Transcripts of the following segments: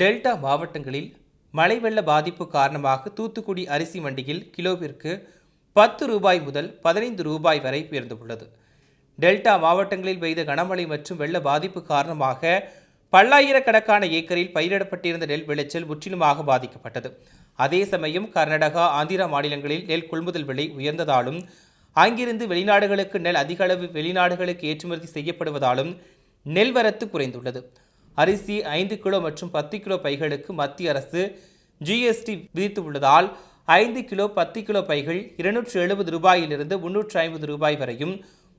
Delta மாவட்டங்களில் மழை வெள்ள பாதிப்பு காரணமாக தூத்துக்குடி அரிசி மண்டியில் கிலோவிற்கு பத்து ரூபாய் முதல் பதினைந்து ரூபாய் வரை உயர்ந்துள்ளது. டெல்டா மாவட்டங்களில் பெய்த கனமழை மற்றும் வெள்ள பாதிப்பு காரணமாக பல்லாயிரக்கணக்கான ஏக்கரில் பயிரிடப்பட்டிருந்த நெல் விளைச்சல் முற்றிலுமாக பாதிக்கப்பட்டது. அதே சமயம் கர்நாடகா ஆந்திரா மாநிலங்களில் நெல் கொள்முதல் விலை உயர்ந்ததாலும் அங்கிருந்து வெளிநாடுகளுக்கு நெல் அதிக அளவு வெளிநாடுகளுக்கு ஏற்றுமதி செய்யப்படுவதாலும் நெல் வரத்து குறைந்துள்ளது. அரிசி ஐந்து கிலோ மற்றும் பத்து கிலோ பைகளுக்கு மத்திய அரசு ஜிஎஸ்டி விதித்துள்ளதால் ஐந்து கிலோ பத்து கிலோ பைகள் இருநூற்று எழுபது ரூபாயிலிருந்து முன்னூற்று ஐம்பது ரூபாய் வரையும்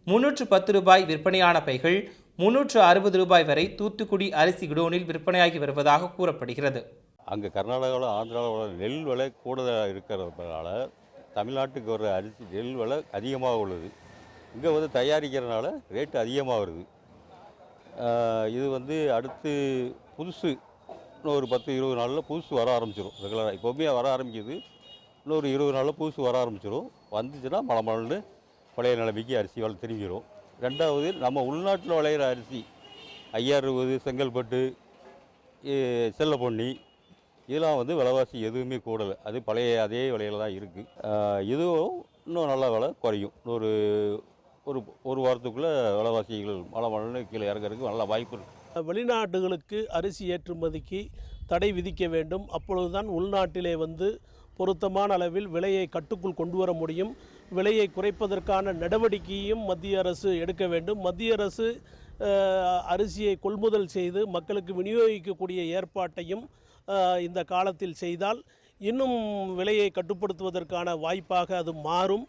முன்னூற்று பத்து ரூபாய் விற்பனையான பைகள் முன்னூற்று அறுபது ரூபாய் வரை தூத்துக்குடி அரிசி குடோனில் விற்பனையாகி வருவதாக கூறப்படுகிறது. அங்கே கர்நாடகாவில் ஆந்திராவில் நெல் விலை கூடுதலாக இருக்கிறதுனால தமிழ்நாட்டுக்கு வர அரிசி நெல் விலை அதிகமாக உள்ளது. இங்கே வந்து தயாரிக்கிறதுனால ரேட்டு அதிகமாக வருது. இது வந்து அடுத்து புதுசு. இன்னும் ஒரு பத்து இருபது நாளில் புதுசு வர ஆரம்பிச்சிடும் ரெகுலராக இப்போவுமே வர ஆரம்பிக்குது. இன்னொரு இருபது நாளில் புதுசு வர ஆரம்பிச்சிடும் வந்துச்சுன்னா மழை மழன்னு பழைய நிலைமைக்கு அரிசி விலை திரும்பிடும் ரெண்டாவது நம்ம உள்நாட்டில் விளையிற அரிசி ஐயாயிரம் செங்கல்பட்டு செல்லப்பொன்னி இதெல்லாம் வந்து விலைவாசி எதுவுமே கூடலை. அது பழைய அதே விலையில தான் இருக்குது இதுவும் இன்னும் நல்லா விலை குறையும். இன்னொரு ஒரு ஒரு வாரத்துக்குள்ளே விலைவாசிகள் மழை மழைன்னு கீழே இறங்குறதுக்கு நல்ல வாய்ப்பு இருக்குது வெளிநாடுகளுக்கு அரிசி ஏற்றுமதிக்கு தடை விதிக்க வேண்டும். அப்பொழுதுதான் உள்நாட்டிலே வந்து பொருத்தமான அளவில் விலையை கட்டுக்குள் கொண்டு வர முடியும். விலையை குறைப்பதற்கான நடவடிக்கையும் மத்திய அரசு எடுக்க வேண்டும். மத்திய அரசு அரிசியை கொள்முதல் செய்து மக்களுக்கு விநியோகிக்கக்கூடிய ஏற்பாட்டையும் இந்த காலத்தில் செய்தால் இன்னும் விலையை கட்டுப்படுத்துவதற்கான வாய்ப்பாக அது மாறும்.